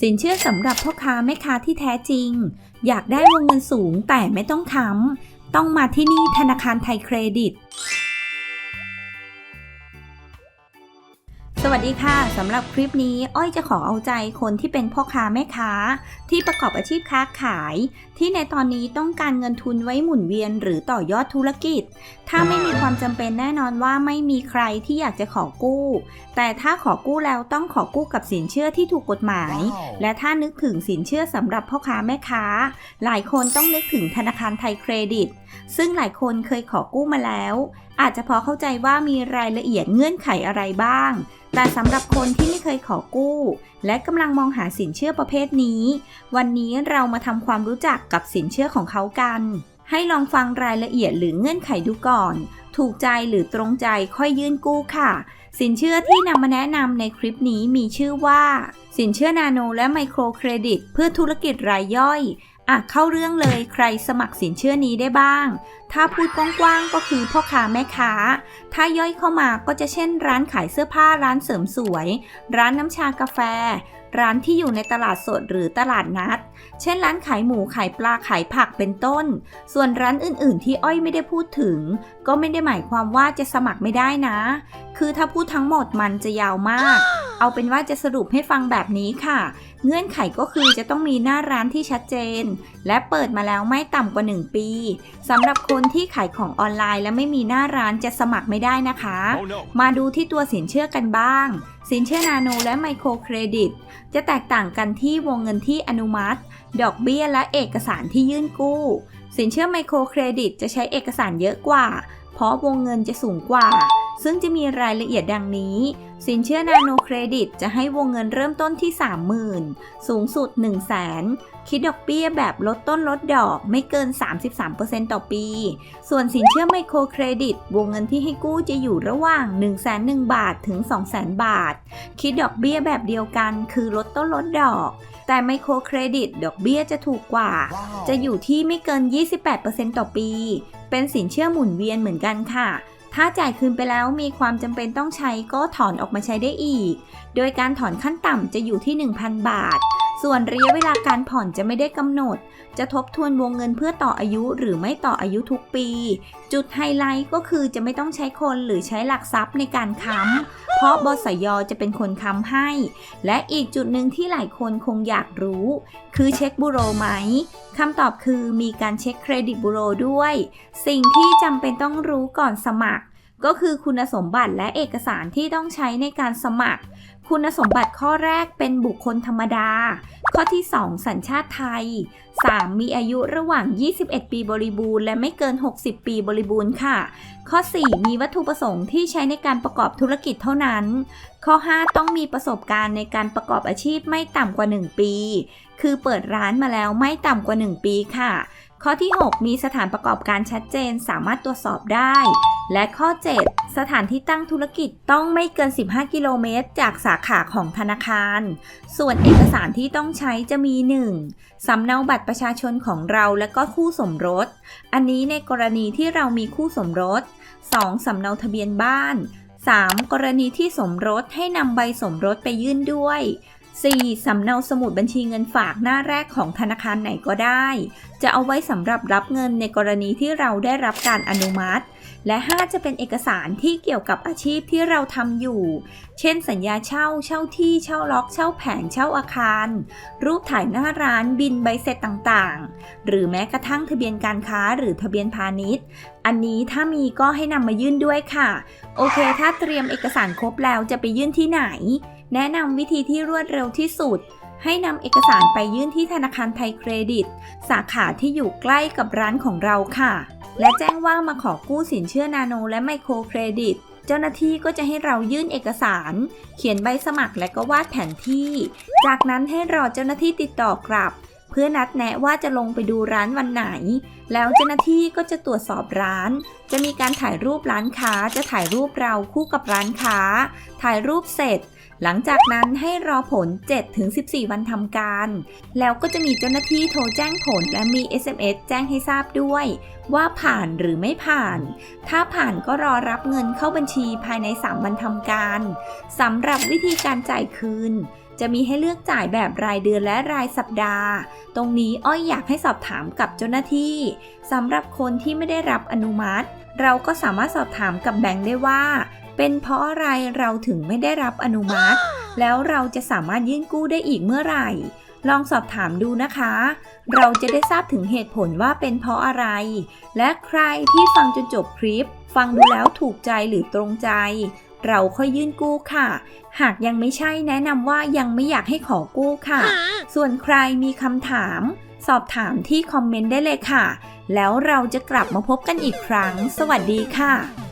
สินเชื่อสำหรับพ่อค้าแม่ค้าที่แท้จริง อยากได้วงเงินสูงแต่ไม่ต้องค้ำต้องมาที่นี่ธนาคารไทยเครดิต สวัสดีค่ะสำหรับคลิปนี้อ้อยจะขอเอาใจคนที่เป็นพ่อค้าแม่ค้า ที่ประกอบอาชีพค้าขาย ที่ในตอนนี้ต้องการเงินทุนไว้หมุนเวียนหรือต่อยอดธุรกิจ ถ้าไม่มีความจำเป็นแน่นอนว่าไม่มีใครที่อยากจะขอกู้ แต่ถ้าขอกู้แล้วต้องขอกู้กับสินเชื่อที่ถูกกฎหมาย และถ้านึกถึงสินเชื่อสำหรับพ่อค้าแม่ค้า หลายคนต้องนึกถึงธนาคารไทยเครดิต ซึ่งหลายคนเคยขอกู้มาแล้ว อาจจะพอเข้าใจว่ามีรายละเอียดเงื่อนไขอะไรบ้าง แต่สำหรับคนที่ไม่เคยขอกู้ และกำลังมองหาสินเชื่อประเภทนี้ วันนี้เรามาทำความรู้จักกับสินเชื่อของเขากัน ให้ลองฟังรายละเอียดหรือเงื่อนไขดูก่อน ถูกใจหรือตรงใจค่อยยื่นกู้ค่ะ สินเชื่อที่นำมาแนะนำในคลิปนี้มีชื่อว่า สินเชื่อนาโนและไมโครเครดิต เพื่อธุรกิจรายย่อย อะเข้าเรื่องเลยใครสมัครสินเชื่อนี้ได้บ้าง ถ้าพูดกว้างๆก็คือพ่อค้าแม่ค้า ถ้าย่อยเข้ามาก็จะเช่น ร้านขายเสื้อผ้าร้านเสริมสวย ร้านน้ำชากาแฟ ร้านที่อยู่ในตลาดสดหรือตลาดนัด เช่น ร้านขายหมูขายปลาขายผักเป็นต้น ส่วนร้านอื่นๆ ที่อ้อยไม่ได้พูดถึง ก็ไม่ได้หมายความว่าจะสมัครไม่ได้นะ คือถ้าพูดทั้งหมดมันจะยาวมาก เอาเป็นว่าจะสรุปให้ฟังแบบนี้ค่ะ เงื่อนไขก็คือจะต้องมีหน้าร้านที่ชัดเจน และเปิดมาแล้วไม่ต่ำกว่า 1 ปีสำหรับคนที่ขายของออนไลน์และไม่มีหน้าร้านจะสมัครไม่ได้นะคะ Oh no. มาดูที่ตัวสินเชื่อกันบ้าง สินเชื่อนาโนและไมโครเครดิต จะแตกต่างกันที่วงเงินที่อนุมัติ ดอกเบี้ยและเอกสารที่ยื่นกู้ สินเชื่อไมโครเครดิตจะใช้เอกสารเยอะกว่า เพราะวงเงินจะสูงกว่า ซึ่งจะมีรายละเอียดดังนี้ สินเชื่อนาโนเครดิตจะให้วงเงินเริ่มต้นที่ 30,000 สูงสุด 1 0 0 0 0แสนคิดดอกเบี้ยแบบลดต้นลดดอกไม่เกิน 33%ต่อปี ส่วนสินเชื่อไมโครเครดิต วงเงินที่ให้กู้จะอยู่ระหว่าง 1 0 0 0 0 0 บาทถึง 2 0 0 0 0 0 บาท คิดดอกเบี้ยแบบเดียวกันคือลดต้นลดดอก แต่ไมโครเครดิต ดอกเบี้ยจะถูกกว่าจะอยู่ที่ไม่เกิน 28%ต่อปี เป็นสินเชื่อหมุนเวียนเหมือนกันค่ะ ถ้าจ่ายคืนไปแล้วมีความจำเป็นต้องใช้ก็ถอนออกมาใช้ได้อีก โดยการถอนขั้นต่ำจะอยู่ที่ 1,000 บาท ส่วนระยะเวลาการผ่อนจะไม่ได้กำหนด จะทบทวนวงเงินเพื่อต่ออายุหรือไม่ต่ออายุทุกปี จุดไฮไลท์ก็คือจะไม่ต้องใช้คนหรือใช้หลักทรัพย์ในการค้ำ เพราะบสยจะเป็นคนค้ำให้ และอีกจุดหนึ่งที่หลายคนคงอยากรู้ คือเช็คบูโรไหมคำตอบคือมีการเช็คเครดิตบูโรด้วย สิ่งที่จำเป็นต้องรู้ก่อนสมัคร ก็คือคุณสมบัติและเอกสารที่ต้องใช้ในการสมัคร คุณสมบัติข้อแรกเป็นบุคคลธรรมดา ข้อที่ 2 สัญชาติไทย 3. มีอายุระหว่าง 21 ปีบริบูรณ์และไม่เกิน 60 ปีบริบูรณ์ค่ะ ข้อ 4 มีวัตถุประสงค์ที่ใช้ในการประกอบธุรกิจเท่านั้น ข้อ 5 ต้องมีประสบการณ์ในการประกอบอาชีพไม่ต่ำกว่า 1 ปี คือเปิดร้านมาแล้วไม่ต่ำกว่า 1 ปีค่ะ ข้อที่ 6 มีสถานประกอบการชัดเจนสามารถตรวจสอบได้ และข้อ 7 สถานที่ตั้งธุรกิจต้องไม่เกิน 15 กิโลเมตร จากสาขาของธนาคาร ส่วนเอกสารที่ต้องใช้จะมี 1. สำเนาบัตรประชาชนของเราและก็คู่สมรส อันนี้ในกรณีที่เรามีคู่สมรส 2. สำเนาทะเบียนบ้าน 3. กรณีที่สมรสให้นำใบสมรสไปยื่นด้วย 4. สำเนาสมุดบัญชีเงินฝากหน้าแรกของธนาคารไหนก็ได้ จะเอาไว้สำหรับรับเงินในกรณีที่เราได้รับการอนุมัติ และ 5 จะเป็นเอกสารที่เกี่ยวกับอาชีพที่เราทำอยู่ เช่น สัญญาเช่า เช่าที่ เช่าล็อก เช่าแผง เช่าอาคาร รูปถ่ายหน้าร้าน บินใบเสร็จต่างๆ หรือแม้กระทั่งทะเบียนการค้าหรือทะเบียนพาณิชย์ อันนี้ถ้ามีก็ให้นำมายื่นด้วยค่ะ โอเค ถ้าเตรียมเอกสารครบแล้วจะไปยื่นที่ไหน แนะนำวิธีที่รวดเร็วที่สุด ให้นำเอกสารไปยื่นที่ธนาคารไทยเครดิต สาขาที่อยู่ใกล้กับร้านของเราค่ะ และแจ้งว่ามาขอกู้สินเชื่อนาโนและไมโครเครดิตเจ้าหน้าที่ก็จะให้เรายื่นเอกสาร เขียนใบสมัครและก็วาดแผนที่ จากนั้นให้รอเจ้าหน้าที่ติดต่อกลับ เพื่อนัดแนะว่าจะลงไปดูร้านวันไหน แล้วเจ้าหน้าที่ก็จะตรวจสอบร้าน จะมีการถ่ายรูปร้านค้า จะถ่ายรูปเราคู่กับร้านค้า ถ่ายรูปเสร็จ หลังจากนั้นให้รอผล 7-14 วันทำการ แล้วก็จะมีเจ้าหน้าที่โทรแจ้งผลและมี SMS แจ้งให้ทราบด้วย ว่าผ่านหรือไม่ผ่าน ถ้าผ่านก็รอรับเงินเข้าบัญชีภายใน 3 วันทำการสำหรับวิธีการจ่ายคืน จะมีให้เลือกจ่ายแบบรายเดือนและรายสัปดาห์ ตรงนี้อ้อยอยากให้สอบถามกับเจ้าหน้าที่สำหรับคนที่ไม่ได้รับอนุมัติ เราก็สามารถสอบถามกับแบงค์ได้ว่า เป็นเพราะอะไรเราถึงไม่ได้รับอนุมัติ แล้วเราจะสามารถยื่นกู้ได้อีกเมื่อไหร่ ลองสอบถามดูนะคะ เราจะได้ทราบถึงเหตุผลว่าเป็นเพราะอะไร และใครที่ฟังจนจบคลิป ฟังดูแล้วถูกใจหรือตรงใจ เราค่อยยื่นกู้ค่ะ หากยังไม่ใช่แนะนำว่ายังไม่อยากให้ขอกู้ค่ะ ส่วนใครมีคำถาม สอบถามที่คอมเมนต์ได้เลยค่ะ แล้วเราจะกลับมาพบกันอีกครั้ง สวัสดีค่ะ